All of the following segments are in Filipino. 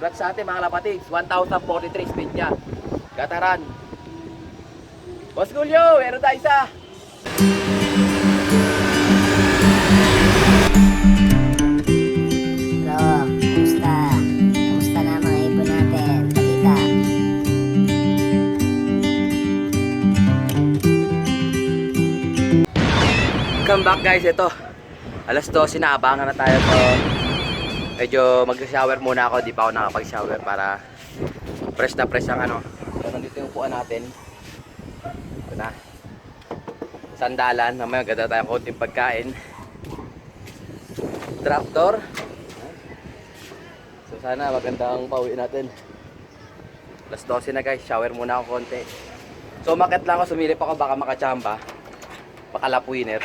Congrats sa atin mga kapatids. 1,043 speed niya. Gataran. Boss Julio, meron tayo isa. Bro, kumusta? Kumusta na mga ibon natin? Balita. Welcome back guys, ito. Alas 12 na, abangan na tayo to. Medyo mag-shower muna ako, di pa ako nakapag-shower para fresh na fresh ang ano. So nandito yung upuan natin. Ito na. Sandalan, mamaya ganda tayo konting pagkain. Tractor. So sana maganda ang pauwi natin. Alas 12 na guys, shower muna ako konti. So umakit lang ako, sumilip ako baka makachamba. Bakala winner.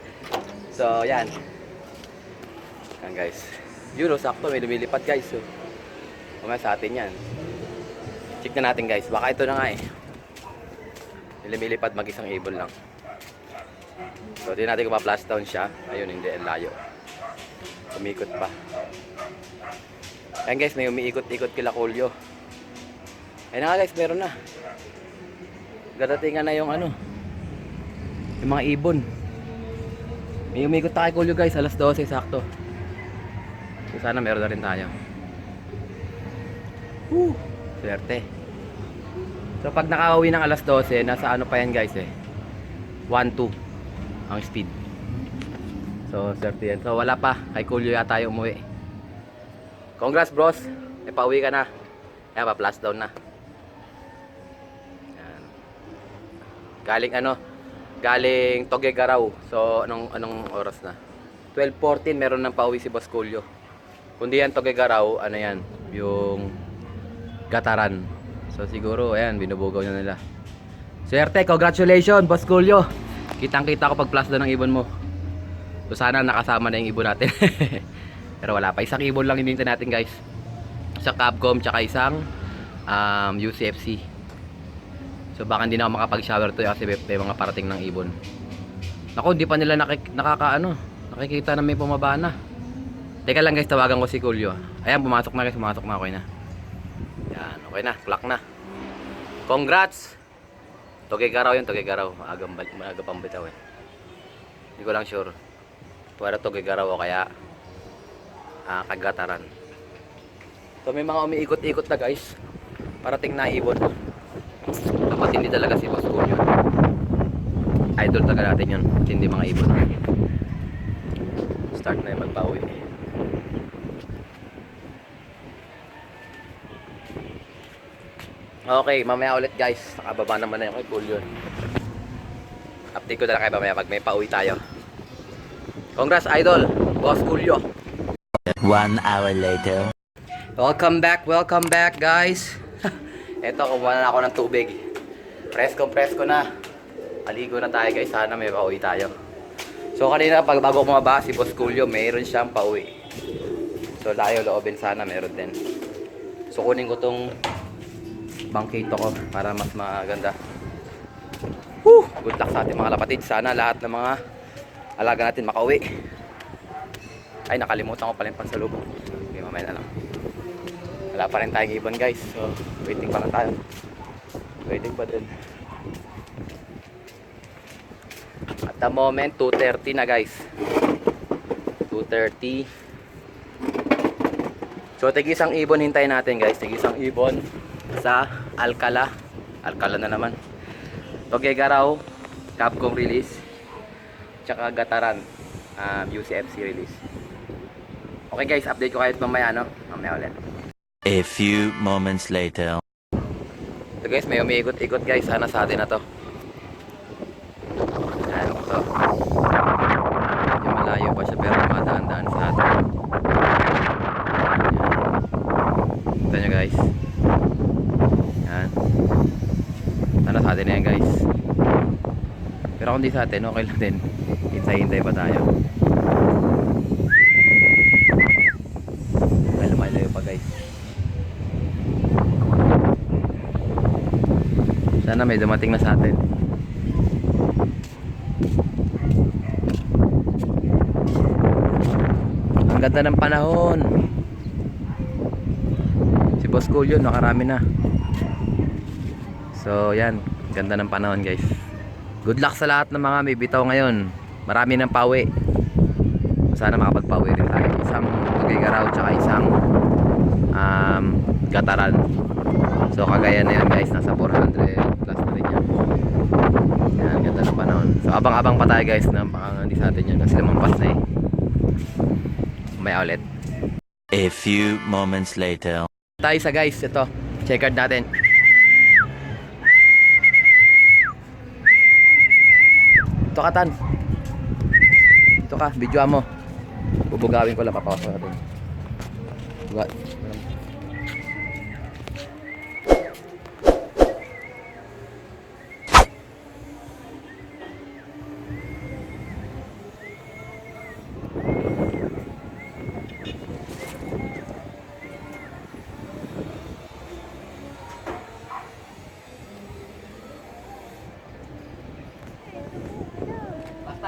so, yan. Yan guys. Yun, oh, sakto. May lumilipad guys. So, kumaya sa atin yan. Check na natin guys. Baka ito na nga eh. May lumilipad mag-isang ibon lang. So, di natin kung ma-flash down siya. Ayun, hindi. Ang layo. Umikot pa. Yan guys, may umiikot-ikot kila Kulyo. Ayun na nga guys, meron na. Dadatingan na yung ano, yung mga ibon. May umikot tayo kulyo guys, alas 12 sakto. So sana meron na rin tayo. Woo! Swerte. So pag nakauwi ng alas 12, nasa ano pa yan guys eh. 1-2 ang speed. So swerte yan. So wala pa, kay kulyo yata yung umuwi. Congrats bros, may pauwi ka na. Ayan pa, plus down na. Yan. Galing ano, galing Togegaraw. So, anong, anong oras na? 12.14, meron ng pauwi si Boss Culio. Kundi yan Togegaraw, ano yan, yung Gataran. So, siguro, ayan, binubugaw na nila. Swerte, congratulations, Boss Culio. Kitang-kita ko pag plus ng ibon mo. So, sana nakasama na yung ibon natin. Pero wala pa. Isang ibon lang hinintay natin, guys. Sa Capcom, tsaka isang um, UCFC. So baka hindi na ako makapag-shower to kasi may, mga parating ng ibon. Naku, hindi pa nila nakik nakakaano, nakikita na may pumaba na. Teka lang guys, tawagan ko si Kulyo. Ayan, pumasok na guys, pumasok na okay na. Yan, okay na, clock na. Congrats! Togay garaw yun, togay garaw. Maaga, maaga pang bitaw eh. Hindi ko lang sure. Pero togay garaw o kaya ah, kagataran. So may mga umiikot-ikot na guys. Parating na ibon. Dapat hindi talaga si Boss yun. Idol talaga natin yun. Hindi mga ibon. Start na yung magpauwi. Okay, mamaya ulit guys. Nakababa naman na yung kay yun. Update ko na lang kayo mamaya pag may pauwi tayo. Congrats Idol! Boss Coolio! One hour later. Welcome back, welcome back guys. Ito, kumuha na ako ng tubig. Presko, presko na. Aligo na tayo guys, sana may pauwi tayo. So kanina pag bago kumaba si Boss Julio, mayroon siyang pauwi. So layo loobin sana meron din. So kunin ko tong bangkito ko para mas maganda. Whew! Good luck sa ating mga lapatid. Sana lahat ng mga alaga natin makauwi. Ay, nakalimutan ko pala yung pansalubong. Okay, mamaya na lang. Wala pa rin tayong ibon guys. So, waiting pa lang tayo. Waiting pa din. At the moment, 2.30 na guys. 2.30. So, tig-isang ibon hintayin natin guys. Tig-isang ibon sa Alcala. Alcala na naman. Togegaraw, Capcom release. Tsaka Gataran, um, UCFC release. Okay guys, update ko kayo mamaya no? Mamaya ulit. A few moments later. So guys, may umiikot-ikot guys. Sana sa atin na to. Ayan ko to. Medyo malayo pa siya pero madaan-daan sa atin. Nyo guys. Ayan. Sana sa atin na yan guys. Pero kung di sa atin, okay lang din. Hintay-hintay pa tayo. Well, malayo pa guys. Sana may dumating na sa atin. Ang ganda ng panahon. Boss Cool yun, nakarami na. So, yan. Ganda ng panahon, guys. Good luck sa lahat ng mga may bitaw ngayon. Marami ng pawi. Sana makapagpawi rin tayo. Isang Tugigaraw, tsaka isang um, Gataran. So, kagaya na yan, guys. Nasa 400 plus na rin yan. Yan, ganda ng panahon. So, abang-abang pa tayo, guys, na baka hindi sa atin yan. Kasi lumampas na eh. May ulit. A few moments later. Tayo sa guys, ito. Checkered natin. Ito ka, Tan. Ito ka, video mo. Bubugawin ko lang, papapasok natin. Buga.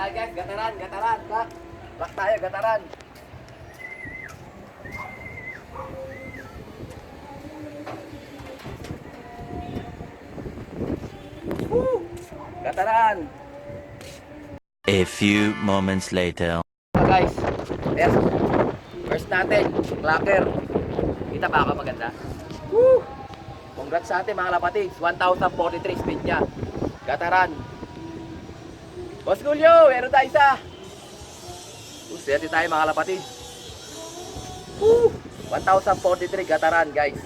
Tayo guys, gataran, gataran, back. Back tayo, gataran. Woo! Gataran. A few moments later. Ah, guys, yes. First natin, clacker. Kita ba ako maganda? Woo! Congrats sa atin mga lapatids. 1,043 speed niya. Gataran. Boss Julio, meron tayo isa. Swerte tayo mga lapatids. Woo! 1,043 gataran guys.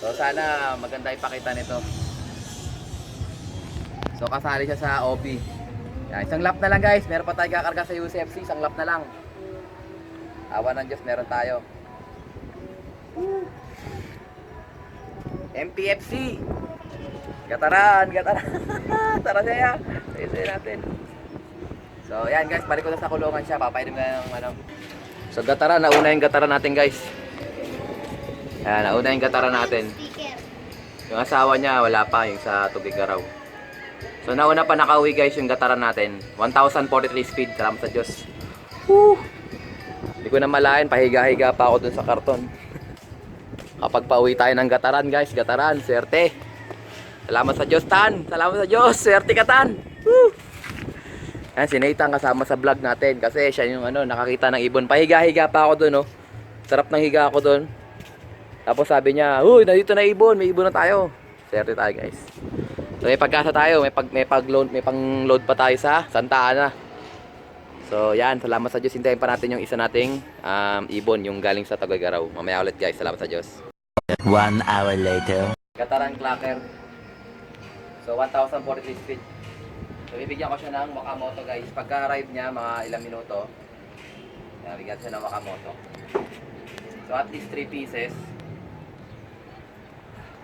So sana maganda ipakita nito. So kasali siya sa OP. Yan, isang lap na lang guys. Meron pa tayo kakarga sa UCFC. Isang lap na lang. Awa ng Diyos, meron tayo. Woo! MPFC. Gataran, gataran. Tara siya. Isa natin. So, yan guys, balik ko na sa kulungan siya. Papainom na ng ano. So, gataran, nauna yung gataran natin guys. Ayan, nauna yung gataran natin. Yung asawa niya, wala pa, yung sa Tugigaraw. So, nauna pa nakauwi guys yung gataran natin. 1,043 speed, salamat sa Diyos. Woo! Hindi ko na malayan, pahiga-higa pa ako dun sa karton. Kapag pauwi tayo ng gataran guys, gataran, swerte. Salamat sa Diyos, Tan. Salamat sa Diyos. Swerte ka, Tan. Woo! Yan, si Nathan kasama sa vlog natin kasi siya yung ano, nakakita ng ibon. Pahiga-higa pa ako doon, oh. Sarap ng higa ako doon. Tapos sabi niya, "Uy, nandito na ibon, may ibon na tayo." Swerte tayo, guys. So may pagkasa tayo, may pag may pag-load, may pang-load pa tayo sa Santa Ana. So yan, salamat sa Diyos. Hintayin pa natin yung isa nating um, ibon, yung galing sa Tagagaraw. Mamaya ulit, guys. Salamat sa Diyos. One hour later. Kataran Clacker. So 1,043 speed. So bibigyan ko siya ng Wakamoto guys. Pagka-arrive niya mga ilang minuto, yan, bigyan siya ng Wakamoto. So at least 3 pieces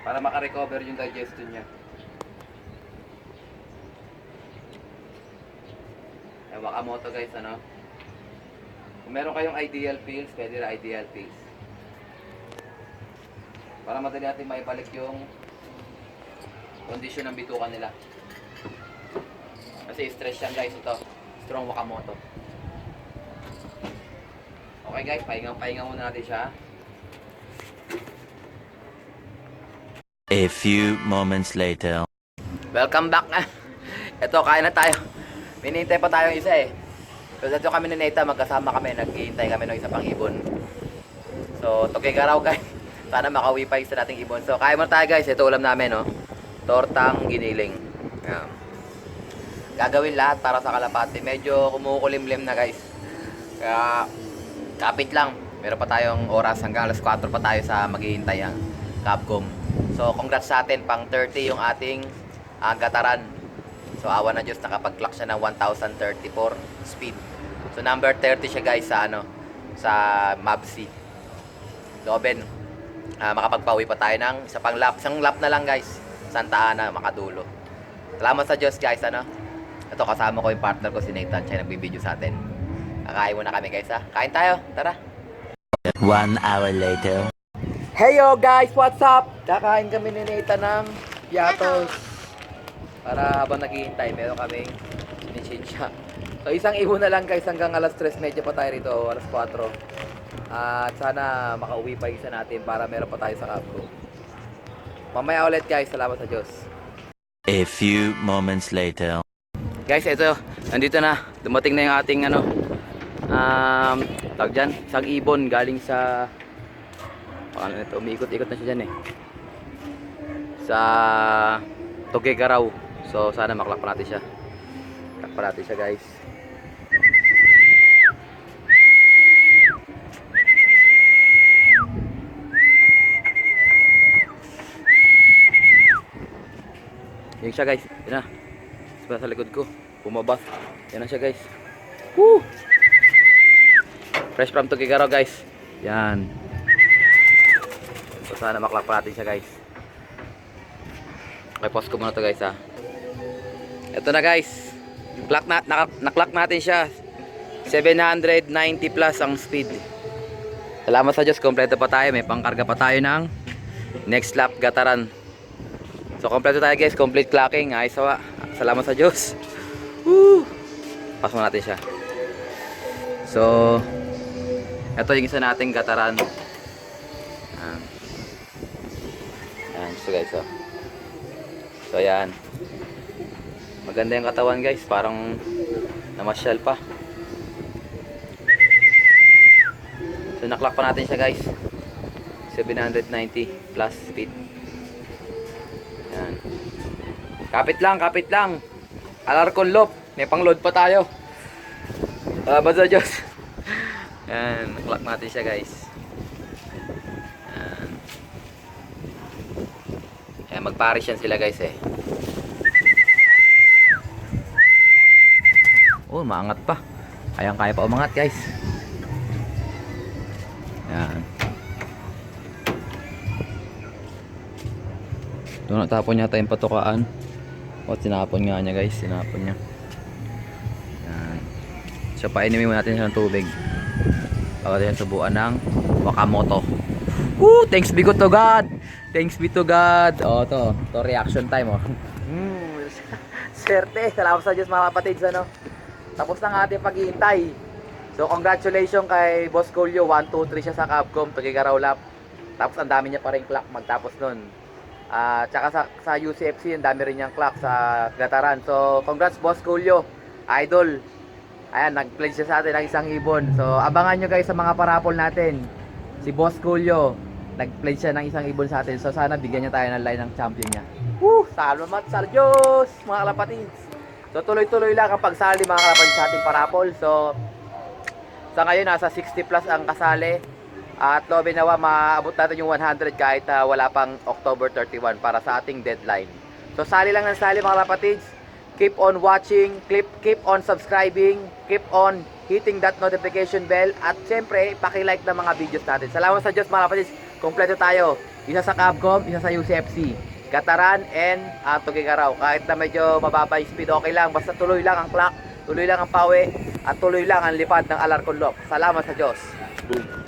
para makarecover yung digestion niya. Yan, Wakamoto guys, ano? Kung meron kayong ideal pills, pwede na ideal pills. Para madali natin maibalik yung kondisyon ng bitukan nila. Kasi stress yan guys ito. Strong Wakamoto. Okay guys, pahinga, pahinga muna natin siya. A few moments later. Welcome back na. Ito, kain na tayo. Minintay pa tayong isa eh. So dito kami ni Neta, magkasama kami, naghihintay kami ng isa pang ibon. So, tugigaraw guys. Sana makauwi pa isa nating ibon. So, kain muna tayo guys. Ito ulam namin, no. Tortang giniling. Ayan. Gagawin lahat para sa kalapati. Medyo kumukulimlim na guys. Kaya, kapit lang. Meron pa tayong oras hanggang alas 4 pa tayo sa maghihintay ang Capcom. So, congrats sa atin. Pang 30 yung ating ah, gataran. So, awa na Diyos, nakapag-clock siya ng 1,034 speed. So, number 30 siya guys sa ano, sa Mabsi. Loben, ah, makapagpauwi pa tayo ng isa pang lap. Isang lap na lang guys. Santa Ana, makadulo. Salamat sa Diyos guys, ano. Ito kasama ko yung partner ko si Nathan, siya nagbibideo sa atin. Kakain muna kami guys ha. Kain tayo, tara. One hour later. Hey yo guys, what's up? Kakain kami ni Nathan ng Yatos. Para habang naghihintay, meron kaming sinisensya. So isang ibon na lang guys hanggang alas 3 medyo pa tayo rito, alas 4. At sana makauwi pa isa natin para meron pa tayo sa Capco. Mamaya ulit guys, salamat sa Diyos. A few moments later. Guys, ito, nandito na. Dumating na yung ating ano, um, tawag dyan, isang ibon galing sa, paano nito, umiikot-ikot na siya dyan eh. Sa Tugigaraw. So, sana maklak pa natin siya. Maklak pa natin siya guys. Yan siya guys. Yan na. Sa likod ko. Bumaba. Yan na siya guys. Woo! Fresh from Tugigaraw guys. Yan. So sana maklak pa natin siya guys. Okay, pause ko muna to guys ha. Ito na guys. Clock na, naka, naklock natin siya. 790 plus ang speed. Salamat sa Diyos, kompleto pa tayo. May pangkarga pa tayo ng next lap gataran. So, kompleto tayo guys. Complete clocking. Ayos sawa. Salamat sa Diyos. Woo! Pass mo natin siya. So, ito yung isa nating gataran. Ayan. Ayan. So guys, oh. So, ayan. Maganda yung katawan guys. Parang namasyal pa. So, naklock pa natin siya guys. 790 plus speed. Kapit lang, kapit lang. Alarcon loop. May pang-load pa tayo. Salamat sa Diyos. Yan, naklock natin siya guys. Yan. Yan, mag-parish yan sila guys eh. Oh, maangat pa. Kayang kaya pa umangat guys. Yan. Doon natapon yata yung patukaan. O, tinapon nga niya guys. Tinapon niya. Yan. So, painumin muna natin siya ng tubig. Bago natin subuan ng Wakamoto. Woo! Thanks be to God! Thanks be to God! O, to. To reaction time, oh. Mm, swerte. Salamat sa Diyos mga kapatids, ano. Tapos na ang ating paghihintay. So, congratulations kay Boss Colio. 1, 2, 3 siya sa Capcom. Tugigaraw lap. Tapos ang dami niya pa rin clock magtapos nun. Ah, tsaka sa, sa UCFC, ang dami rin niyang clock sa Gataran. So, congrats Boss Colio. Idol. Ayan, nag-pledge siya sa atin ng isang ibon. So, abangan nyo guys sa mga parapol natin. Si Boss Colio, nag-pledge siya ng isang ibon sa atin. So, sana bigyan niya tayo ng line ng champion niya. Woo! Salamat sa Diyos, mga kalapatids. So, tuloy-tuloy lang ang pagsali mga kalapatids sa ating parapol. So, sa ngayon, nasa 60 plus ang kasali. At lobe nawa, maabot natin yung 100 kahit ah, wala pang October 31 para sa ating deadline. So, sali lang ng sali mga kalapatids. Keep on watching, keep, keep on subscribing, keep on hitting that notification bell. At syempre, paki-like ng mga videos natin. Salamat sa Diyos mga kalapatids. Kompleto tayo. Isa sa Capcom, isa sa UCFC. Gataran and uh, Tugigaraw. Kahit na medyo mababa yung speed, okay lang. Basta tuloy lang ang clock, tuloy lang ang pawi, at tuloy lang ang lipad ng Alarcon Lock. Salamat sa Diyos. Boom.